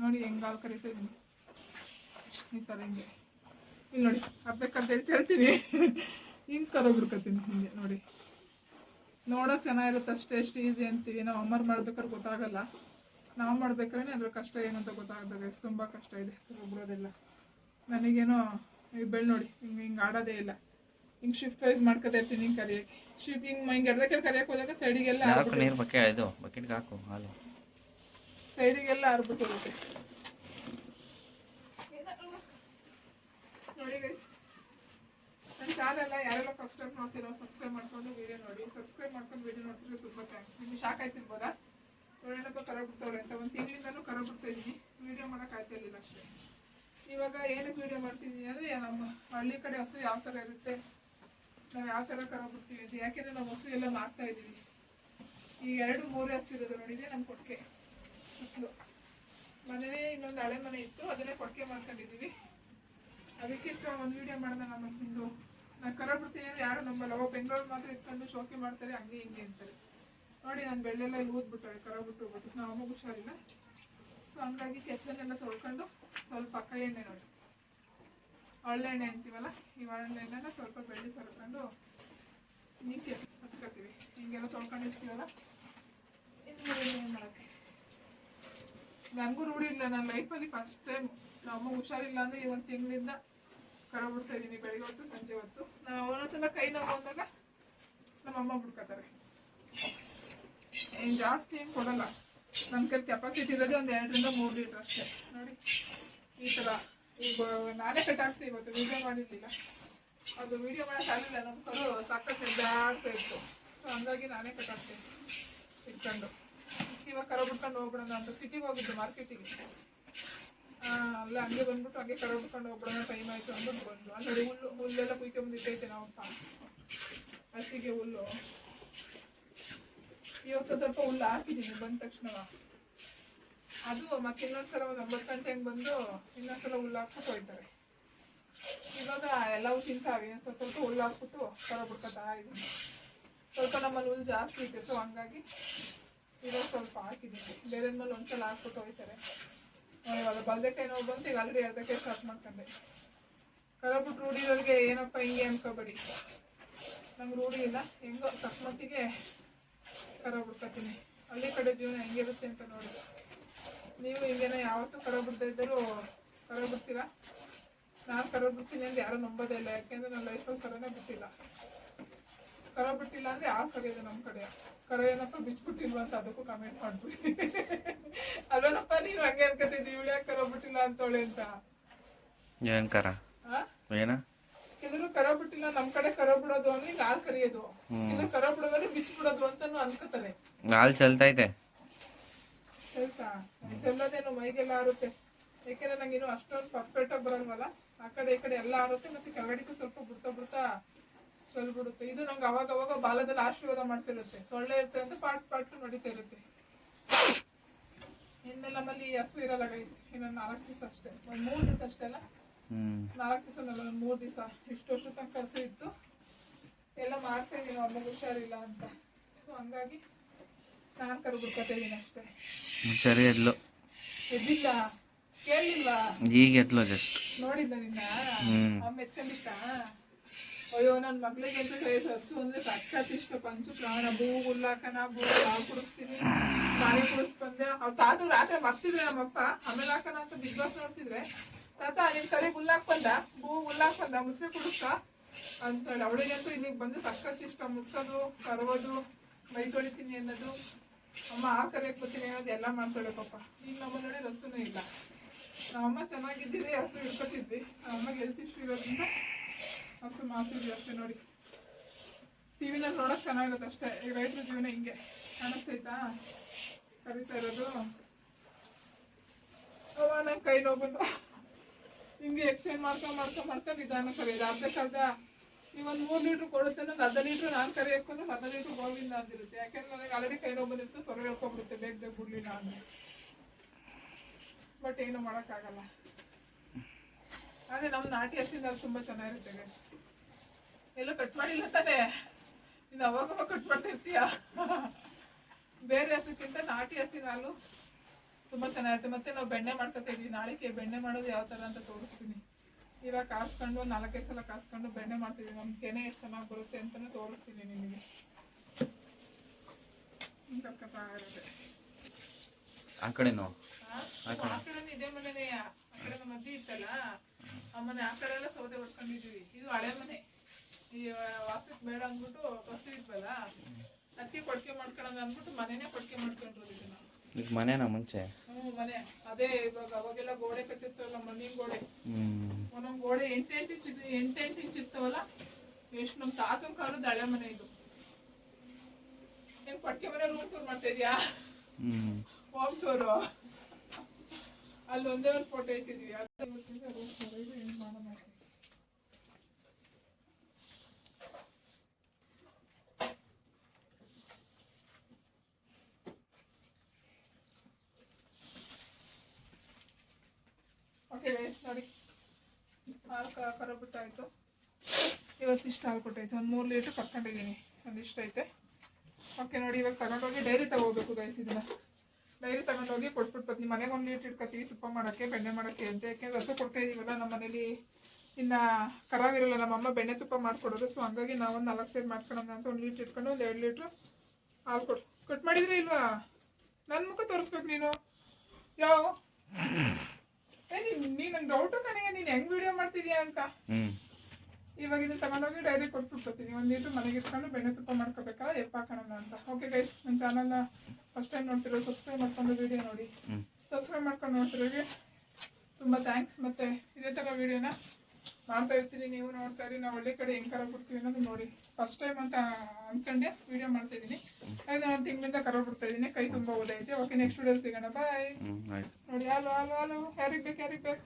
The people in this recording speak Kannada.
ನೋಡಿ ಹೆಂಗೆ ಹಾಲು ಕರಿತಾ ಇದ್ದೀನಿ ಈ ಥರ ಹಿಂಗೆ. ಇಲ್ಲಿ ನೋಡಿ ಹೇಳಿ ಹೇಳ್ತೀನಿ ಹಿಂಗೆ ಕರ ಬಿಡ್ಕೊತೀನಿ ಹಿಂಗೆ ನೋಡಿ. ನೋಡೋಕೆ ಚೆನ್ನಾಗಿರುತ್ತೆ ಅಷ್ಟೇ ಎಷ್ಟು ಈಸಿ ಅಂತೀವಿ. ನಾವು ಅಮ್ಮರ್ ಮಾಡ್ಬೇಕಾದ್ರೆ ಗೊತ್ತಾಗಲ್ಲ. ನಾವು ಮಾಡ್ಬೇಕಾದ್ರೆ ಅದ್ರ ಕಷ್ಟ ಏನು ಅಂತ ಗೊತ್ತಾಗದಾಗ ತುಂಬ ಕಷ್ಟ ಇದೆ ಒಬ್ಬರೋದೆಲ್ಲ ನನಗೇನೋ ಈ ಬೆಳ್ ನೋಡಿ ಹಿಂಗೆ ಹಿಂಗೆ ಆಡೋದೇ ಇಲ್ಲ. ಹಿಂಗೆ ಶಿಫ್ಟ್ ವೈಸ್ ಮಾಡ್ಕೋತಾ ಇರ್ತೀನಿ ಹಿಂಗೆ ಕರಿಯೋಕ್ಕೆ. ಶಿಫ್ಟ್ ಹಿಂಗೆ ಹಿಂಗೆ ಎಡ್ದಕ್ಕೆ ಕರಿಯೋಕೆ ಹೋದಾಗ ಸೈಡಿಗೆಲ್ಲ ಹಾಕು ನೀರು ಬಕೆ ಇದು ಬಕೆಟ್ಗೆ ಹಾಕು ಹಾಲು. ಸೈಡಿಗೆಲ್ಲ ಹರ್ಬಿಟ್ಟಿರುತ್ತೆ ನೋಡಿ ಗೈಸ್ ನನ್ನ ಚಾನೆಲ್ ಯಾರೆಲ್ಲ ಫಸ್ಟ್ ಟೈಮ್ ನೋಡ್ತಿರೋ ಸಬ್ಸ್ಕ್ರೈಬ್ ಮಾಡ್ಕೊಂಡು ವಿಡಿಯೋ ನೋಡಿ. ಸಬ್ಸ್ಕ್ರೈಬ್ ಮಾಡ್ಕೊಂಡು ವಿಡಿಯೋ ನೋಡ್ತಿರೋ ತುಂಬ ಥ್ಯಾಂಕ್ಸ್ ನಿಮಗೆ ಶಾಕ್ ಆಯ್ತಿರ್ಬೋದಾ ನೋಡೋಣಪ್ಪ ಕರ ಬಿಡ್ತಾವ್ರೆ ಅಂತ. ಒಂದು ತಿಂಗಳಿಂದನೂ ಕರ ಬಿಡ್ತಾ ಇದ್ದೀನಿ ವಿಡಿಯೋ ಮಾಡಕ್ ಆಯ್ತಿರ್ಲಿಲ್ಲ ಅಷ್ಟೇ. ಇವಾಗ ಏನಕ್ಕೆ ವಿಡಿಯೋ ಮಾಡ್ತಿದ್ದೀನಿ ಅಂದರೆ, ನಮ್ಮ ಹಳ್ಳಿ ಕಡೆ ಹಸು ಯಾವ ಥರ ಇರುತ್ತೆ, ನಾವು ಯಾವ ಥರ ಕರ ಬಿಡ್ತೀವಿ ಯಾಕೆಂದರೆ ನಾವು ಹಸು ಎಲ್ಲ ಮಾರ್ತಾ ಇದ್ದೀವಿ ಈ ಎರಡು ಮೂರೇ ಹಸು ಇರೋದು ನೋಡಿದೆ ನಮ್ಮ ಕೊಟ್ಟಿಗೆ. ಸುತ್ತಲೂ ಇನ್ನೊಂದು ಹಳೆ ಮನೆ ಇತ್ತು, ಅದನ್ನೇ ಕೊಟ್ಟಿಗೆ ಮಾಡ್ಕೊಂಡಿದ್ದೀವಿ ಅದಕ್ಕೆ ಸೊ ಒಂದು ವಿಡಿಯೋ ಮಾಡಿದೆ ನಮ್ಮ ಸಿಂಧು. ನಾನು ಕರ ಬಿಡ್ತೀನಿ ಅಂದ್ರೆ ಯಾರು ನಂಬಲ್ಲ. ಅವ ಬೆಂಗಳೂರು ಮಾತ್ರ ಇಟ್ಕೊಂಡು ಶೋಕಿ ಮಾಡ್ತಾರೆ, ಹಂಗೆ ಹಿಂಗೆ ಅಂತಾರೆ. ನೋಡಿ, ನಾನು ಬೆಳ್ಳೆಲ್ಲ ಇಲ್ಲಿ ಊದ್ಬಿಟ್ಟಾಳೆ ಕರ ಬಿಟ್ಟು ನಾವು ಅಮ್ಮಗೆ ಹುಷಾರಿಲ್ಲ. ಸೊ ಹಂಗಾಗಿ ಕೆತ್ತನೆಲ್ಲ ತೊಳ್ಕೊಂಡು ಸ್ವಲ್ಪ ಕೈ ಎಣ್ಣೆ ನೋಡಿ. ಒಳ್ಳೆಣ್ಣೆ ಅಂತೀವಲ್ಲ, ಈ ಒಳ್ಳೆಣ್ಣೆನ ಸ್ವಲ್ಪ ಬೆಳ್ಳಿ ಸರ್ಕೊಂಡು ನೀತಿ ಹಚ್ಕೊತೀವಿ. ಹಿಂಗೆಲ್ಲ ತೊಳ್ಕೊಂಡಿರ್ತೀವಲ್ಲ, ಇನ್ನು ಮಾಡೋಕ್ಕೆ? ನನಗೂ ರೂಢಿ ಇಲ್ಲ. ನನ್ನ ಲೈಫಲ್ಲಿ ಫಸ್ಟ್ ಟೈಮ್ ನಮ್ಮ ಹುಷಾರಿಲ್ಲ ಅಂದರೆ ಈ ಒಂದು ತಿಂಗಳಿಂದ ಕರಬಿಡ್ತಾ ಇದ್ದೀನಿ ಬೆಳಿಗ್ಗೆ ಹೊತ್ತು, ಸಂಜೆ ಹೊತ್ತು. ನಾವು ಒಂದೊಂದ್ಸಲ ಕೈ ನೋವು ಬಂದಾಗ ನಮ್ಮ ಅಮ್ಮ ಬಿಡ್ಕೊತಾರೆ ಏನು ಜಾಸ್ತಿ ಏನು ಕೊಡಲ್ಲ. ನನ್ನ ಕೈ ಕೆಪಾಸಿಟಿ ಇರೋದೇ ಒಂದು ಎರಡರಿಂದ ಮೂರು ಲೀಟ್ರ್ ಅಷ್ಟೇ. ನೋಡಿ, ಈ ಥರ ಈಗ ನಾನೇ ಕಟ್ ಹಾಕ್ತೀನಿ ಇವತ್ತು. ವಿಡಿಯೋ ಮಾಡಿರಲಿಲ್ಲ. ಅದು ವೀಡಿಯೋ ಮಾಡೋಕ್ಕಾಗಲಿಲ್ಲ ನಮ್ಮ ಕರು ಸಾಕಷ್ಟು ಜಾಡ್ತಾ ಇತ್ತು. ಸೊ ಹಂಗಾಗಿ ನಾನೇ ಕಟ್ಟಾಗ್ತೀನಿ ಇಟ್ಕೊಂಡು. ಇವಾಗ ಕರ ಬಿಟ್ಕೊಂಡು ಹೋಗ್ಬಿಡೋಣ ಅಂತ. ಸಿಟಿಗೆ ಹೋಗಿದ್ದು ಮಾರ್ಕೆಟಿಗೆ ಅಲ್ಲ ಹಂಗೆ ಬಂದ್ಬಿಟ್ಟು ಹಂಗೆ ಕರ ಬಿಟ್ಕೊಂಡು ಹೋಗ್ಬಿಡೋಣ ಟೈಮ್ ಆಯಿತು ಅಂದ್ಬಿಟ್ಟು ಬಂದು ನೋಡಿ ಹುಲ್ಲು, ಹುಲ್ಲೆಲ್ಲ ಕುಯ್ಕೊಂಬಂದಿಟ್ಟೈತೆ ನಾವಪ್ಪ ಹಸಿಗೆ ಹುಲ್ಲು. ಇವಾಗ ಸ್ವಲ್ಪ ಹುಲ್ಲು ಹಾಕಿದ್ದೀನಿ, ಬಂದ ತಕ್ಷಣ. ಅದು ಮತ್ತೆ ಇನ್ನೊಂದ್ಸಲ ಒಂದು ಒಂಬತ್ತು ಗಂಟೆ ಹಂಗೆ ಬಂದು ಇನ್ನೊಂದ್ಸಲ ಹುಲ್ಲು ಹಾಕ್ಬಿಟ್ಟು ಹೋಯ್ತಾರೆ. ಇವಾಗ ಎಲ್ಲವೂ ತಿಂತಾವೆ. ಸ್ವಲ್ಪ ಸ್ವಲ್ಪ ಹುಲ್ಲು ಹಾಕ್ಬಿಟ್ಟು ಕರ ಬಿಡ್ಕೊತಾ ಇದ್ದೀನಿ ಸ್ವಲ್ಪ ನಮ್ಮಲ್ಲಿ ಹುಲ್ಲು ಜಾಸ್ತಿ ಇದೆ ಸೊ ಹಂಗಾಗಿ ಇವಾಗ ಸ್ವಲ್ಪ ಹಾಕಿದ್ದೀನಿ. ಬೇರೆ ಮೇಲೆ ಒಂದ್ಸಲ ಹಾಕ್ಬಿಟ್ಟು ಹೋಯ್ತಾರೆ. ನಾವ್ ಇವಾಗ ಬಲ್ದಕ್ಕೆ ನೋವು ಬಂತು, ಈಗ ಆಲ್ರೆಡಿ ಅರ್ಧಕ್ಕೆ ಸ್ಟಾರ್ಟ್ ಮಾಡ್ಕೊಂಡೆ. ಕರಬಿಟ್ಟು ರೂಢಿರೋರಿಗೆ ಏನಪ್ಪ ಹಿಂಗೆ ಅನ್ಕೋಬೇಡಿ. ನಂಗೆ ರೂಢಿ ಇಲ್ಲ. ಹೆಂಗೋ ತಕ್ಕಮಟ್ಟಿಗೆ ಕರ ಬಿಡ್ಕೊತೀನಿ ಹಳ್ಳಿ ಕಡೆ ಜೀವನ ಹೆಂಗಿರುತ್ತೆ ಅಂತ ನೋಡಿ. ನೀವು ಹಿಂಗೇನೆ ಯಾವತ್ತೂ ಕರ ಬಿಡ್ತಾ ಇದ್ದರೂ ಕರ ಬಿಡ್ತೀರಾ ನಾನು ಕರ ಬಿಡ್ತೀನಿ ಅಂದ್ರೆ ಯಾರೂ ನಂಬೋದೇ ಇಲ್ಲ. ಯಾಕೆಂದ್ರೆ ನನ್ನ ಲೈಫಲ್ಲಿ ಕರನೇ ಬಿಟ್ಟಿಲ್ಲ. ಕರ ಬಿಟ್ಟಿಲ್ಲ ಅಂದ್ರೆ ಯಾವ ಕಡೆ ಇದೆ ನಮ್ಮ ಕಡೆ. ಕರ ಏನಪ್ಪ ಬಿಚ್ಬಿಟ್ಟಿಲ್ವ ಅಂತ ಅದಕ್ಕೂ ಕಮೆಂಟ್ ಮಾಡ್ಬಿಡಿ. ಅಲ್ವನಪ್ಪ ನೀನು ಹಂಗೆ ಅನ್ಕೋತಿದ್ದಿ ಇವಳು ಯಾಕೆ ಕರ ಬಿಟ್ಟಿಲ್ಲ ಅಂತ? ಏನು ಕರ? ಏನ? ಇದ್ರು ಕರ ಬಿಟ್ಟಿಲ್ಲ ನಮ್ ಕಡೆ ಕರ ಬಿಡೋದು ಅಂದ್ರೆ ಲಾಲ್ ಹಾಲ್ ಕರಿಯೋದು. ಇದು ಕರ ಬಿಡೋದ್ರೆ ಬಿಚ್ಚ ಬಿಡೋದು ಅಂತಾನು ಅನ್ಕೋತಾರೆ ಲಾಲ್ ಚೆಲ್ತೈತೆ ಚೆಲ್ಲೋದೇನು ಮೈಗೆಲ್ಲ ಆರುತ್ತೆ. ಯಾಕೆಂದ್ರೆ ನಂಗೆ ಇನ್ನು ಅಷ್ಟೊಂದು ಪರ್ಫೆಕ್ಟ್ ಆಗಿ ಬರಲ್ವಲ್ಲ? ಆ ಕಡೆ ಈ ಕಡೆ ಎಲ್ಲ ಆರುತ್ತೆ ಮತ್ತೆ ಕೆಳಗಡೆಗೂ ಸ್ವಲ್ಪ ಬಿಡ್ತಾ ಬಿಡ್ತಾ ಚೆಲ್ಬಿಡುತ್ತೆ ಇದು ನಂಗೆ ಅವಾಗ ಅವಾಗ ಬಾಲದಲ್ಲಿ ಆಶೀರ್ವಾದ ಮಾಡ್ತಿರುತ್ತೆ. ಸೊಳ್ಳೆ ಇರುತ್ತೆ ಅಂತ ಪಾಟ್ ಪಾಟ್ ನಡೀತಾ ಇರುತ್ತೆ. ಇನ್ಮೇಲೆ ನಮ್ಮಲ್ಲಿ ಹಸು ಇರಲ್ಲ ಗೈಸ್ ಇನ್ನೊಂದು ನಾಲ್ಕು ದಿವಸ ಅಷ್ಟೇ. ಒಂದು ಮೂರು ದಿವಸ ಅಷ್ಟೇ ಅಲ್ಲ? ನಾಲ್ಕ್ ದಿವಸ ಒಂದು ಮೂರು ದಿವಸ. ಇಷ್ಟು ವರ್ಷ ತನಕ ಹಸು ಇತ್ತು. ಎಲ್ಲ ಮಾಡ್ತಾ ಇದೀನಿ ಅಮ್ಮಗೆ ಹುಷಾರಿಲ್ಲ ಅಂತ. ಸೊ ಹಂಗಾಗಿ ನಾನು ಕರು ಬಿಡ್ಕೊತಾ ಇದೀನಿ ಅಷ್ಟೇ. ಸರಿ ಎದ್ಲು ಎದ್ದಿಲ್ಲ ಕೇಳಲಿಲ್ವಾ? ಈಗ ಎದ್ಲು ಜಸ್ಟ್ ನೋಡಿದ್ದ ನಿನ್ನ. ಅಮ್ಮ ಎತ್ಕೊಂಡಿತ್ತ ಅಯ್ಯೋ ನನ್ನ ಮಗಳಿಗೆ ಅಂತ ಕೈ ಹಸು ಅಂದ್ರೆ ಸಖತ್ ಇಷ್ಟ. ಪಂಚು ಪ್ರಾಣ ಬೂ ಹುಲ್ಲಾಕನ ಭೂ ಹಾಲು ಕುಡಿಸ್ತೀನಿ ತಾಯಿ ಕುಡಿಸ್ ಬಂದೆ ಅವ್ರ ತಾತು ರಾತ್ರಿ ಮರ್ತಿದ್ರೆ ನಮ್ಮಪ್ಪ. ಆಮೇಲೆ ಹಾಕನ ಅಂತ ಬಿಗ್ ಬಾಸ್ ನೋಡ್ತಿದ್ರೆ, ತಾತ, ನಿನ್ ಕಡೆ ಉಲ್ಲಾಕ್ ಬಂದ ಭೂ ಉಲ್ಲಾಕ್ ಬಂದ ಮುಸ್ರೆ ಕುಡಿಸ್ತ ಅಂತ ಹೇಳಿ ಅವಳಿಗಂತೂ ಇಲ್ಲಿಗೆ ಬಂದು ಸಖತ್ ಇಷ್ಟ. ಮುಟ್ಟೋದು ಸರ್ವೋದು ಮೈ ತೊಳಿತೀನಿ ಅನ್ನೋದು. ಅಮ್ಮ, ಆ ಕರೆ ಬರ್ತೀನಿ ಅನ್ನೋದು ಎಲ್ಲ ಮಾಡ್ತಾಳೆ ಪಾಪ. ಈಗ ನಮ್ಮ ನೋಡಿ ಹಸುನೂ ಇಲ್ಲ. ನಮ್ಮಮ್ಮ ಚೆನ್ನಾಗಿದ್ದೀರಿ, ಹಸು ಇಟ್ಕೊತಿದ್ವಿ ನಮ್ಮಮ್ಮಗೆ ಹೆಲ್ತ್ ಇಶ್ಯೂ ಇರೋದ್ರಿಂದ ಹಸು ಮಾಡ್ತಿದ್ವಿ ಅಷ್ಟೇ ನೋಡಿ. ಟಿವಿನಲ್ಲಿ ನೋಡಕ್ ಚೆನ್ನಾಗಿರುತ್ತೆ ಅಷ್ಟೇ. ಈ ರೈತರ ಜೀವನ ಹಿಂಗೆ ಕಾಣಿಸ್ತೈತಾ ಕರಿತಾ ಇರೋದು. ಅವ ನಂಗೆ ಕೈ ನೋವು ಬಂದು ಹಿಂಗೆ ಎಕ್ಸ್ಚೇಂಜ್ ಮಾಡ್ಕೊಂಡ್ ಮಾಡ್ಕೊಂಡ್ ಮಾಡ್ಕೊಂಡು ನಿಧಾನ ಕರೆಯೋದು ಅರ್ಧಕ್ಕರ್ಧ ಇವನ್ ಮೂರ್ ಲೀಟ್ರ್ ಕೊಡುತ್ತೆ ಅನ್ನೋದು ಅರ್ಧ ಲೀಟ್ರ್ ನಾನು ಕರೆಯೋಕ್ಕೂ ಅರ್ಧ ಲೀಟ್ರ್ ಗೋವಿಂದ ಅಂದಿರುತ್ತೆ ಯಾಕೆಂದ್ರೆ ನನಗೆ ಆಲ್ರೆಡಿ ಕೈ ನೋವು ಬಂದಿರುತ್ತೆ ಸೊರ ಹೇಳ್ಕೊಂಡ್ಬಿಡುತ್ತೆ. ಬೇಗ ಬೇಗ ಬಿಡ್ಲಿಲ್ಲ ಅಂದ್ರೆ ಬಟ್ ಏನು ಮಾಡೋಕ್ಕಾಗಲ್ಲ. ಆದ್ರೆ ನಮ್ಮ ನಾಟಿ ಹಸಿನಲ್ಲಿ ತುಂಬ ಚೆನ್ನಾಗಿರುತ್ತೆ ಗೈಸ್ ಎಲ್ಲ ಕಟ್ ಮಾಡಿಲ್ಲ ತಾನೇ? ನೀನು ಅವಾಗ ಅವಾಗ ಕಟ್ ಮಾಡ್ತಿರ್ತೀಯ? ಬೇರೆ ಹಸುಕ್ಕಿಂತ ನಾಟಿ ಹಸಿನ ತುಂಬ ತುಂಬಾ ಚೆನ್ನಾಗಿರುತ್ತೆ. ಮತ್ತೆ ನಾವು ಬೆಣ್ಣೆ ಮಾಡ್ಕೊತಾ ಇದೀವಿ. ನಾಳೆಗೆ ಬೆಣ್ಣೆ ಮಾಡೋದು ಯಾವ ಥರ ಅಂತ ತೋರಿಸ್ತೀನಿ. ಇವಾಗ ಕಾಸ್ಕೊಂಡು ನಾಲ್ಕೈದು ಸಲ ಕಾಸ್ಕೊಂಡು ಬೆಣ್ಣೆ ಮಾಡ್ತೀವಿ ನಮ್ಮ ಕೆನೆ ಎಷ್ಟು ಚೆನ್ನಾಗಿ ಬರುತ್ತೆ ಅಂತಲೂ ತೋರಿಸ್ತೀನಿ ನಿಮಗೆ. ಆ ಕಡೆ. ಆ? ಕಡೆನೂ ಇದೇ ಮನೆನೇ ಆ ಕಡೆ ನಮ್ಮ ಅಜ್ಜಿ ಇತ್ತಲ್ಲ ಆ ಮನೆ ಆ ಕಡೆ ಎಲ್ಲ ಸೌದೆ ಹೊಡ್ಕೊಂಡಿದೀವಿ ಇದು ಹಳೆ ಮನೆ. ಈ ವಾಸಕ್ಕೆ ಬೇಡ ಅಂದ್ಬಿಟ್ಟು ಬರ್ತಿದ್ವಲ್ಲ? ಅದಕ್ಕೆ ಕೊಡ್ಕೆ ಮಾಡ್ಕೊಳಂಗ ಅಂದ್ಬಿಟ್ಟು ಮನೆನೇ ಕೊಡ್ಕೆ ಮಾಡ್ಕೊಂಡ್ರು ಇದನ್ನ. ಈಗ ಮನೆನಾ ಮುಂಚೆ? ಹ್ಞೂ ಮನೆ. ಅದೇ ಇವಾಗ ಅವಾಗೆಲ್ಲ ಗೋಡೆ ಕಟ್ಟಿರ್ತವಲ್ಲ ಮಣ್ಣಿನ ಗೋಡೆ. ಒಂದೊಂದು ಗೋಡೆ ಎಂಟೆಂಟು ಇಂಚ್ ಎಂಟೆಂಟು ಇಂಚ್ ಇರ್ತಾವಲ್ಲ ಎಷ್ಟು ನಮ್ಮ ತಾತನ ಕಾಲದ ಹಳೆ ಮನೆ ಇದು. ಏನು ಕೊಡ್ಕೆ ಮನೆ ರೂಮ್ ಟೂರ್ ಮಾಡ್ತಾ ಇದೆಯಾ? ಹೋಮ್. ಟೂರು ಅಲ್ಲಿ ಒಂದೇ ಒಂದು ಫೋಟೋ ಇಟ್ಟಿದೀವಿ ಓಕೆ ಗೈಸ್ ನೋಡಿ. ಹಾಲು ಕ ಕರ ಬಿಟ್ಟಾಯ್ತು ಇವತ್ತಿಷ್ಟು ಹಾಲು ಕೊಟ್ಟೈತೆ ಒಂದು ಮೂರು ಲೀಟ್ರ್ ಕರ್ಕೊಂಡಿದ್ದೀನಿ. ಒಂದಿಷ್ಟು ಐತೆ. ಓಕೆ ನೋಡಿ, ಇವಾಗ ಕರ್ನಾಟಕ ಡೈರಿ ತಗೋಬೇಕು ಗೈಸ್ ಇದನ್ನ. ಡೈರಿ ತಗೊಂಡೋಗಿ ಕೊಟ್ಬಿಟ್ಟು ಬರ್ತೀನಿ ಮನೆಗೆ ಒಂದು ಲೀಟ್ರ್ ಇಟ್ಕೊತೀವಿ, ತುಪ್ಪ ಮಾಡೋಕ್ಕೆ, ಬೆಣ್ಣೆ ಮಾಡೋಕ್ಕೆ ಅಂತ. ಯಾಕೆಂದ್ರೆ ರಸ ಕೊಡ್ತಾ ಇದೀವಲ್ಲ ನಮ್ಮ ಮನೇಲಿ ಇನ್ನು ಖರಾಬಿರಲ್ಲ ನಮ್ಮಮ್ಮ ಬೆಣ್ಣೆ ತುಪ್ಪ ಮಾಡಿಕೊಡೋದು. ಸೊ ಹಂಗಾಗಿ ನಾವು ಒಂದು ನಾಲ್ಕು ಸೇರಿ ಮಾಡ್ಕೊಳ್ಳೋಣ ಅಂತ ಒಂದು ಲೀಟ್ರ್ ಇಟ್ಕೊಂಡು ಒಂದು ಎರಡು ಲೀಟ್ರ್ ಹಾಲು ಕೊಟ್ಟು ಕಟ್ ಮಾಡಿದ್ರೆ ಇಲ್ವಾ? ನನ್ನ ಮುಖ ತೋರಿಸ್ಬೇಕು ನೀನು. ಯಾವ? ಏ, ನೀನು ನೀನು ಡೌಟು ನನಗೆ ನೀನು ಹೆಂಗೆ ವಿಡಿಯೋ ಮಾಡ್ತಿದ್ಯಾ ಅಂತ? ಇವಾಗ ಇದು ತಗೊಂಡೋಗಿ ಡೈರಿ ಕೊಟ್ಟು ಬರ್ತೀನಿ ಒಂದು ಲೀಟ್ರ್ ಮನೆಗೆ ಇಟ್ಕೊಂಡು ಬೆಣ್ಣೆ ತುಪ್ಪ ಮಾಡ್ಕೋಬೇಕಲ್ಲ ಎಪ್ಪ ಹಾಕೋಣ ಅಂತ. ಓಕೆ ಗೈಸ್ ನನ್ನ ಚಾನಲ್ನ ಫಸ್ಟ್ ಟೈಮ್ ನೋಡ್ತಿರೋ ಸಬ್ಸ್ಕ್ರೈಬ್ ಮಾಡ್ಕೊಂಡು ವಿಡಿಯೋ ನೋಡಿ. ಸಬ್ಸ್ಕ್ರೈಬ್ ಮಾಡ್ಕೊಂಡು ನೋಡ್ತಿರೋರಿಗೆ ತುಂಬ ಥ್ಯಾಂಕ್ಸ್ ಮತ್ತು ಇದೇ ಥರ ವೀಡಿಯೋನ ಮಾಡ್ತಾ ಇರ್ತೀನಿ. ನೀವು ನೋಡ್ತಾ ಇರಿ. ನಾವು ಒಳ್ಳೆ ಕಡೆ ಹೆಂಗೆ ಕರ ಬಿಡ್ತೀವಿ ಅನ್ನೋದು ನೋಡಿ. ಫಸ್ಟ್ ಟೈಮ್ ಅಂತ ಅಂದ್ಕೊಂಡೆ ವೀಡಿಯೋ ಮಾಡ್ತಾ ಇದ್ದೀನಿ. ಹಾಗೆ ನಾನು ಒಂದು ತಿಂಗಳಿಂದ ಕರೋ ಬಿಡ್ತಾ ಇದ್ದೀನಿ. ಕೈ ತುಂಬ ಓದೈತೆ ಓಕೆ ನೆಕ್ಸ್ಟ್ ವೀಡಿಯೋ ಸಿಗೋಣ. ಬಾಯ್ ನೋಡಿ ಹಲೋ ಹಲೋ ಹಲೋ ಯಾರಿಗೆ ಬೇಕು ಯಾರಿಗೆ ಬೇಕು